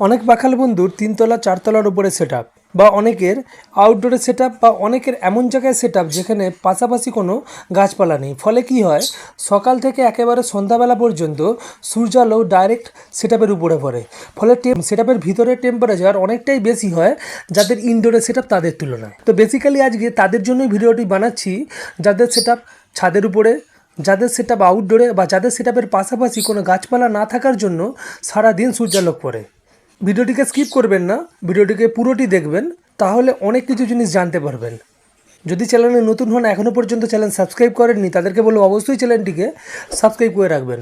অনেক পাখাল বন্ধুর তিনতলা, চারতলার উপরে সেট বা অনেকের আউটডোরে সেট বা অনেকের এমন জায়গায় সেট যেখানে পাশাপাশি কোনো গাছপালা নেই। ফলে কি হয়? সকাল থেকে একেবারে সন্ধ্যাবেলা পর্যন্ত সূর্যালো ডাইরেক্ট সেট উপরে পড়ে। ফলে সেট ভিতরে টেম্পারেচার অনেকটাই বেশি হয় যাদের ইনডোরে সেট তাদের তুলনায়। তো বেসিক্যালি আজকে তাদের জন্যই ভিডিওটি বানাচ্ছি, যাদের সেট ছাদের উপরে, যাদের সেট আউটডোরে বা যাদের সেট পাশাপাশি কোনো গাছপালা না থাকার জন্য সারাদিন সূর্যালোক পড়ে। ভিডিওটিকে স্কিপ করবেন না, ভিডিওটিকে পুরোটি দেখবেন, তাহলে অনেক কিছু জিনিস জানতে পারবেন। যদি চ্যানেলে নতুন হন এখনও পর্যন্ত চ্যানেল সাবস্ক্রাইব করেননি, তাদেরকে বলব অবশ্যই চ্যানেলটিকে সাবস্ক্রাইব করে রাখবেন।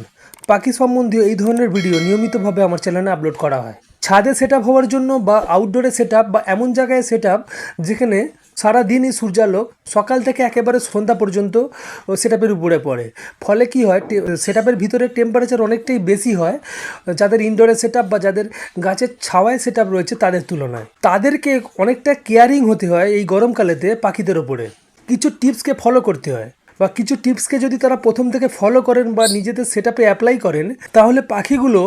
পাখি সম্বন্ধীয় এই ধরনের ভিডিও নিয়মিতভাবে আমার চ্যানেলে আপলোড করা হয়। ছাদে সেট হওয়ার জন্য বা আউটডোরে সেট বা এমন জায়গায় সেট যেখানে সারাদিনই সূর্যালোক সকাল থেকে একেবারে সন্ধ্যা পর্যন্ত সেট উপরে পড়ে। ফলে কি হয় সেট আপের ভিতরে টেম্পারেচার অনেকটাই বেশি হয়। যাদের ইনডোরে সেট বা যাদের গাছের ছাওয়ায় সেট রয়েছে তাদের তুলনায়। তাদেরকে অনেকটা কেয়ারিং হতে হয় এই গরমকালেতে পাখিদের ওপরে কিছু টিপসকে ফলো করতে হয়। বা কিছু টিপসকে যদি তারা প্রথম থেকে ফলো করেন বা নিজেদের সেট আপে অ্যাপ্লাই করেন, তাহলে পাখিগুলো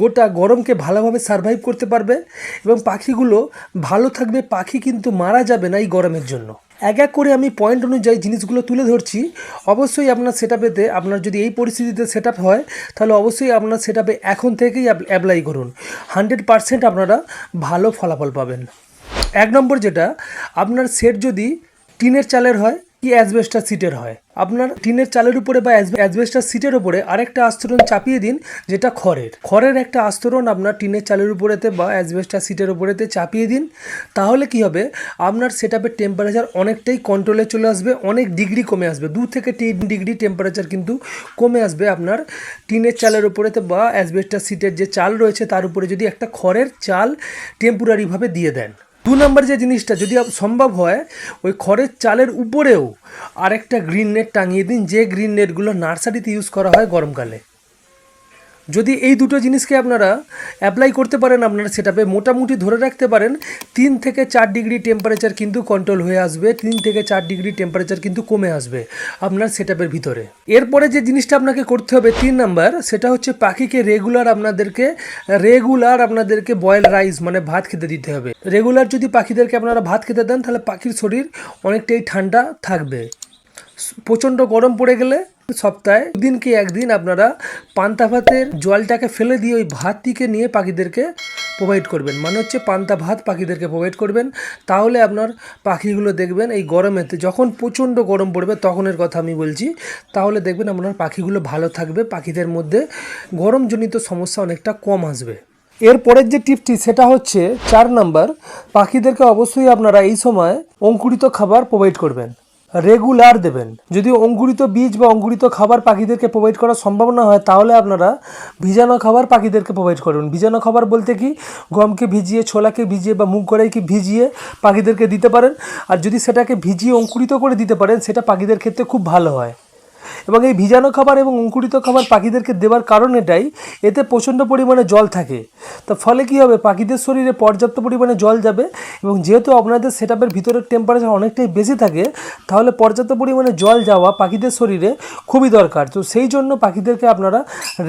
গোটা গরমকে ভালোভাবে সারভাইভ করতে পারবে এবং পাখিগুলো ভালো থাকবে, পাখি কিন্তু মারা যাবে না এই গরমের জন্য। এক এক করে আমি পয়েন্ট অনুযায়ী জিনিসগুলো তুলে ধরছি। অবশ্যই আপনার সেট আপেতে আপনার যদি এই পরিস্থিতিতে সেট হয়, তাহলে অবশ্যই আপনার সেট আপে এখন থেকেই অ্যাপ্লাই করুন। হান্ড্রেড পারসেন্ট আপনারা ভালো ফলাফল পাবেন। এক নম্বর যেটা, আপনার সেট যদি টিনের চালের হয় কি অ্যাসবেস্টার সিটের হয়? আপনার টিনের চালের উপরে বা অ্যাসবেস্টার সিটের উপরে আরেকটা আস্তরণ চাপিয়ে দিন, যেটা খড়ের। খড়ের একটা আস্তরণ আপনার টিনের চালের উপরেতে বা অ্যাসবেস্টার সিটের উপরেতে চাপিয়ে দিন। তাহলে কি হবে? আপনার সেট টেম্পারেচার অনেকটাই কন্ট্রোলে চলে আসবে, অনেক ডিগ্রি কমে আসবে। দু থেকে তিন ডিগ্রি টেম্পারেচার কিন্তু কমে আসবে আপনার টিনের চালের উপরেতে বা অ্যাসবেস্টার সিটের যে চাল রয়েছে, তার উপরে যদি একটা খড়ের চাল টেম্পোরারিভাবে দিয়ে দেন। দু নম্বর যে জিনিসটা, যদি সম্ভব হয়, ওই খড়ের চালের উপরেও আরেকটা গ্রিন নেট টাঙিয়ে দিন, যে গ্রিন নেটগুলো নার্সারিতে ইউজ করা হয় গরমকালে। যদি এই দুটো জিনিসকে আপনারা অ্যাপ্লাই করতে পারেন, আপনারা সেটাপে মোটামুটি ধরে রাখতে পারেন, তিন থেকে চার ডিগ্রি টেম্পারেচার কিন্তু কন্ট্রোল হয়ে আসবে, তিন থেকে চার ডিগ্রি টেম্পারেচার কিন্তু কমে আসবে আপনার সেটাপের ভিতরে। এরপরে যে জিনিসটা আপনাকে করতে হবে তিন নাম্বার সেটা হচ্ছে পাখিকে রেগুলার আপনাদেরকে রেগুলার আপনাদেরকে বয়েল রাইস মানে ভাত খেতে দিতে হবে। রেগুলার যদি পাখিদেরকে আপনারা ভাত খেতে দেন, তাহলে পাখির শরীর অনেকটাই ঠান্ডা থাকবে। প্রচণ্ড গরম পড়ে গেলে সপ্তাহে দিন কি একদিন আপনারা পান্তা ভাতের জলটাকে ফেলে দিয়ে ওই ভাতটিকে নিয়ে পাখিদেরকে প্রোভাইড করবেন। মানে হচ্ছে পান্তা ভাত পাখিদেরকে প্রোভাইড করবেন। তাহলে আপনার পাখিগুলো দেখবেন এই গরমেতে যখন প্রচণ্ড গরম পড়বে তখনের কথা আমি বলছি, তাহলে দেখবেন আপনার পাখিগুলো ভালো থাকবে, পাখিদের মধ্যে গরমজনিত সমস্যা অনেকটা কম আসবে। এরপরের যে টিপটি সেটা হচ্ছে, চার নাম্বার, পাখিদেরকে অবশ্যই আপনারা এই সময় অঙ্কুরিত খাবার প্রোভাইড করবেন। রেগুলার দেবেন। যদি অঙ্কুরিত বীজ বা অঙ্কুরিত খাবার পাখিদেরকে প্রোভাইড করা সম্ভব না হয়, তাহলে আপনারা ভিজানো খাবার পাখিদেরকে প্রোভাইড করবেন ভিজানো খাবার বলতে কি? গমকে ভিজিয়ে, ছোলাকে ভিজিয়ে বা মুগ গড়াইকে ভিজিয়ে পাখিদেরকে দিতে পারেন। আর যদি সেটাকে ভিজিয়ে অঙ্কুরিত করে দিতে পারেন, সেটা পাখিদের ক্ষেত্রে খুব ভালো হয়। এবং এই ভিজানো খাবার এবং অঙ্কুরিত খাবার পাখিদেরকে দেওয়ার কারণ এটাই এতে প্রচণ্ড পরিমাণে জল থাকে। তো ফলে কী হবে? পাখিদের শরীরে পর্যাপ্ত পরিমাণে জল যাবে এবং যেহেতু আপনাদের সেট আপের ভিতরের টেম্পারেচার অনেকটাই বেশি থাকে, তাহলে পর্যাপ্ত পরিমাণে জল যাওয়া পাখিদের শরীরে খুবই দরকার। তো সেই জন্য পাখিদেরকে আপনারা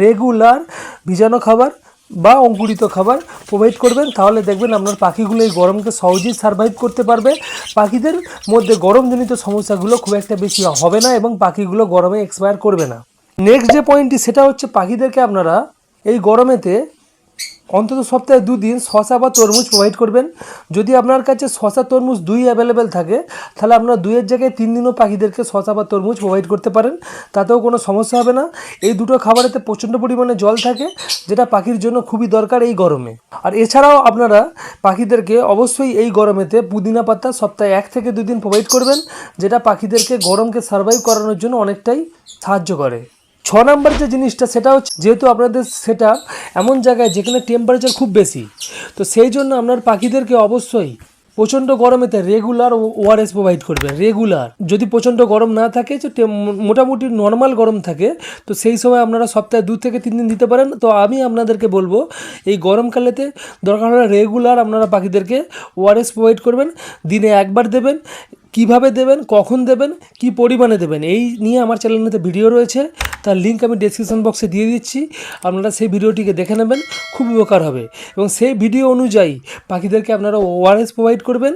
রেগুলার ভিজানো খাবার বা অঙ্কুরিত খাবার প্রোভাইড করবেন, তাহলে দেখবেন আপনার পাখিগুলো এই গরমকে সহজেই সার্ভাইভ করতে পারবে। পাখিদের মধ্যে গরমজনিত সমস্যাগুলো খুব একটা বেশি হবে না এবং পাখিগুলো গরমে এক্সপায়ার করবে না। নেক্সট যে পয়েন্টটি সেটা হচ্ছে পাখিদেরকে আপনারা এই গরমেতে অন্তত সপ্তাহে দুদিন শশা বা তরমুজ প্রোভাইড করবেন। যদি আপনার কাছে শশা তরমুজ দুই অ্যাভেলেবেল থাকে, তাহলে আপনারা দুইয়ের জায়গায় তিন দিনও পাখিদেরকে শশা বা তরমুজ প্রোভাইড করতে পারেন। তাতেও কোনো সমস্যা হবে না। এই দুটো খাবারেতে প্রচণ্ড পরিমাণে জল থাকে, যেটা পাখির জন্য খুবই দরকার এই গরমে। আর এছাড়াও আপনারা পাখিদেরকে অবশ্যই এই গরমেতে পুদিনা পাতা সপ্তাহে এক থেকে দুই দিন প্রোভাইড করবেন, যেটা পাখিদেরকে গরমকে সার্ভাইভ করানোর জন্য অনেকটাই সাহায্য করে। ছ নম্বর যে জিনিসটা, সেটা হচ্ছে যেহেতু আপনাদের সেটা এমন জায়গায় যেখানে টেম্পারেচার খুব বেশি, তো সেই জন্য আপনার পাখিদেরকে অবশ্যই প্রচণ্ড গরমেতে রেগুলার ওআরএস প্রোভাইড করবেন রেগুলার যদি প্রচণ্ড গরম না থাকে টেম- মোটামুটি নর্মাল গরম থাকে, তো সেই সময় আপনারা সপ্তাহে দু থেকে তিন দিন দিতে পারেন। তো আমি আপনাদেরকে বলব, এই গরমকালেতে দরকার হলে রেগুলার আপনারা পাখিদেরকে ওআরএস প্রোভাইড করবেন, দিনে একবার দেবেন কীভাবে দেবেন, কখন দেবেন, কি পরিমাণে দেবেন, এই নিয়ে আমার চ্যানেলেতে ভিডিও রয়েছে। তার লিঙ্ক আমি ডেসক্রিপশন বক্সে দিয়ে দিচ্ছি। আপনারা সেই ভিডিওটিকে দেখে নেবেন খুব উপকার হবে। এবং সেই ভিডিও অনুযায়ী পাখিদেরকে আপনারা ওআরএস প্রোভাইড করবেন।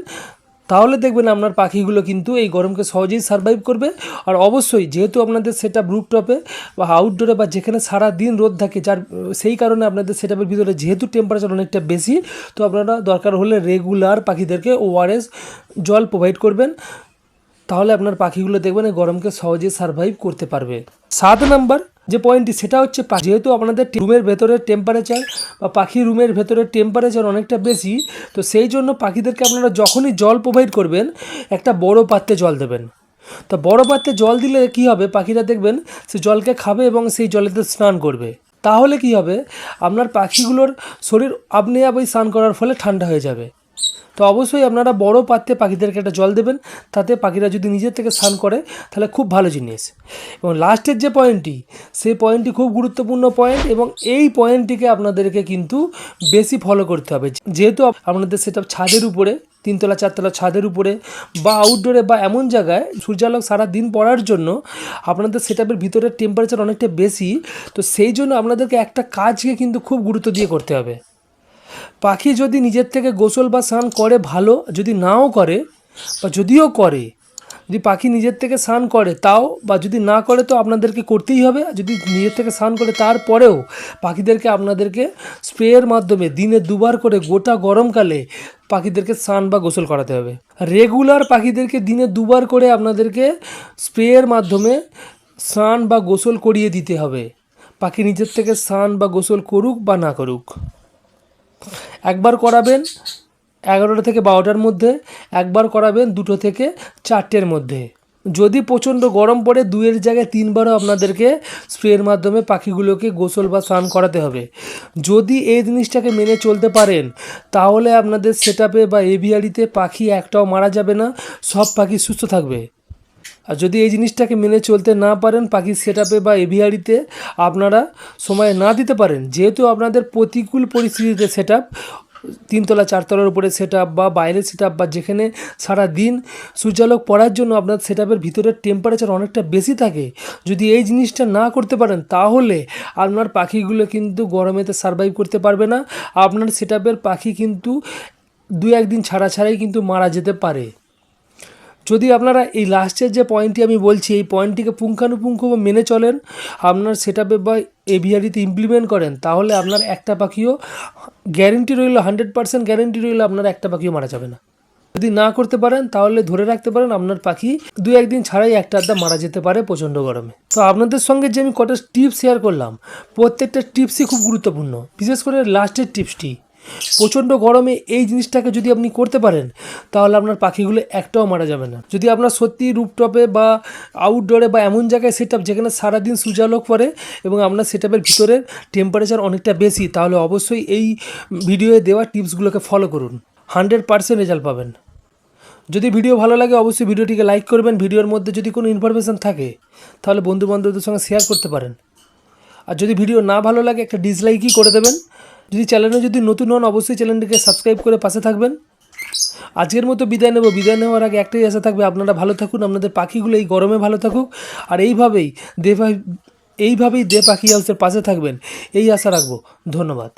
তাহলে দেখবেন আপনার পাখিগুলো কিন্তু এই গরমকে সহজেই সারভাইভ করবে। আর অবশ্যই যেহেতু আপনাদের সেটা রুপটপে বা আউটডোরে বা যেখানে সারা দিন রোদ থাকে, যার, সেই কারণে আপনাদের সেটাপের ভিতরে যেহেতু টেম্পারেচার অনেকটা বেশি, তো আপনারা দরকার হলে রেগুলার পাখিদেরকে ওআরএস জল প্রোভাইড করবেন। তাহলে আপনার পাখিগুলো দেখবেন এই গরমকে সহজে সারভাইভ করতে পারবে। সাত নাম্বার যে পয়েন্টটি সেটা হচ্ছে যেহেতু আপনাদের রুমের ভেতরের টেম্পারেচার বা পাখি রুমের ভেতরের টেম্পারেচার অনেকটা বেশি, তো সেই জন্য পাখিদেরকে আপনারা যখনই জল প্রোভাইড করবেন, একটা বড় পাত্রে জল দেবেন। তো বড় পাত্রে জল দিলে কি হবে? পাখিরা দেখবেন সে জলকে খাবে এবং সেই জলেতে স্নান করবে। তাহলে কি হবে? আপনার পাখিগুলোর শরীর আপনি ওই স্নান করার ফলে ঠান্ডা হয়ে যাবে। তো অবশ্যই আপনারা বড় পাত্রে পাখিদেরকে একটা জল দেবেন, তাতে পাখিরা যদি নিজের থেকে স্নান করে, তাহলে খুব ভালো জিনিস। এবং লাস্টের যে পয়েন্টটি সেই পয়েন্টটি খুব গুরুত্বপূর্ণ পয়েন্ট এবং এই পয়েন্টটিকে আপনাদেরকে কিন্তু বেশি ফলো করতে হবে। যেহেতু আপনাদের সেটা ছাদের উপরে, তিনতলা, চারতলা ছাদের উপরে বা আউটডোরে বা এমন জায়গায় সূর্যালোক সারা দিন পড়ার জন্য আপনাদের সেটাপের ভিতরের টেম্পারেচার অনেকটা বেশি, তো সেই জন্য আপনাদেরকে একটা কাজকে কিন্তু খুব গুরুত্ব দিয়ে করতে হবে। পাখি যদি নিজের থেকে গোসল বা স্নান করে ভালো, যদি নাও করে, বা যদিও করে, যদি পাখি নিজের থেকে স্নান করে তাও, বা যদি না করে তো আপনাদেরকে করতেই হবে। যদি নিজের থেকে স্নান করে তারপরেও পাখিদেরকে আপনাদেরকে স্প্রেয়ের মাধ্যমে দিনে দুবার করে গোটা গরমকালে পাখিদেরকে স্নান বা গোসল করাতে হবে। রেগুলার পাখিদেরকে দিনে দুবার করে আপনাদেরকে স্প্রেয়ের মাধ্যমে স্নান বা গোসল করিয়ে দিতে হবে। পাখি নিজের থেকে স্নান বা গোসল করুক বা না করুক। একবার করাবেন এগারোটা থেকে বারোটার মধ্যে, একবার করাবেন দুটো থেকে চারটের মধ্যে। যদি প্রচণ্ড গরম পড়ে দুয়ের জায়গায় তিনবারও আপনাদেরকে স্প্রের মাধ্যমে পাখিগুলোকে গোসল বা স্নান করাতে হবে। যদি এই জিনিসটাকে মেনে চলতে পারেন, তাহলে আপনাদের সেটাপে বা এভিয়ারিতে পাখি একটাও মারা যাবে না, সব পাখি সুস্থ থাকবে। আর যদি এই জিনিসটাকে মেনে চলতে না পারেন পাখির সেটাপে বা এভিয়ারিতে আপনারা সময় না দিতে পারেন। যেহেতু আপনাদের প্রতিকূল পরিস্থিতিতে সেট তিনতলা, চারতলার উপরে সেট বা বাইরের সেট বা যেখানে সারা দিন সূর্যালোক পড়ার জন্য আপনার সেট আপের ভিতরের টেম্পারেচার অনেকটা বেশি থাকে, যদি এই জিনিসটা না করতে পারেন, তাহলে আপনার পাখিগুলো কিন্তু গরমেতে সারভাইভ করতে পারবে না। আপনার সেট পাখি কিন্তু দু একদিন ছাড়া ছাড়াই কিন্তু মারা যেতে পারে। যদি আপনারা এই লাস্টের যে পয়েন্টটি আমি বলছি, এই পয়েন্টটিকে পুঙ্খানুপুঙ্খ মেনে চলেন, আপনার সেট আপে বা এভিয়ারিতে ইমপ্লিমেন্ট করেন, তাহলে আপনার একটা পাখিও গ্যারেন্টি রইল হান্ড্রেড পার্সেন্ট গ্যারেন্টি রইল, আপনার একটা পাখিও মারা যাবে না। যদি না করতে পারেন, তাহলে ধরে রাখতে পারেন, আপনার পাখি দু একদিন ছাড়াই একটা আড্ডা মারা যেতে পারে প্রচণ্ড গরমে। তো আপনাদের সঙ্গে যে আমি কটা টিপস শেয়ার করলাম, প্রত্যেকটা টিপসই খুব গুরুত্বপূর্ণ। বিশেষ করে লাস্টের টিপসটি প্রচণ্ড গরমে এই জিনিসটাকে যদি আপনি করতে পারেন, তাহলে আপনার পাখিগুলো একটাও মারা যাবে না। যদি আপনার সত্যি রুপটপে বা আউটডোরে বা এমন জায়গায় সেট আপ যেখানে সারাদিন সূর্যালোক পড়ে এবং আপনার সেটআপের ভিতরে টেম্পারেচার অনেকটা বেশি, তাহলে অবশ্যই এই ভিডিওয়ে দেওয়া টিপসগুলোকে ফলো করুন। হান্ড্রেড পার্সেন্ট রেজাল্ট পাবেন। যদি ভিডিও ভালো লাগে, অবশ্যই ভিডিওটিকে লাইক করবেন। ভিডিওর মধ্যে যদি কোনো ইনফরমেশান থাকে, তাহলে বন্ধু বান্ধবদের সঙ্গে শেয়ার করতে পারেন। আর যদি ভিডিও না ভালো লাগে, একটা ডিসলাইকই করে দেবেন। যদি চ্যানেলে যদি নতুন হন, অবশ্যই চ্যানেলটিকে সাবস্ক্রাইব করে পাশে থাকবেন। আজকের মতো বিদায় নেব। বিদায় নেওয়ার আগে একটাই আশা থাকবে, আপনারা ভালো থাকুন, আপনাদের পাখিগুলো এই গরমে ভালো থাকুক। আর এইভাবেই দে এইভাবেই দে পাখি হাউসের পাশে থাকবেন, এই আশা রাখব। ধন্যবাদ।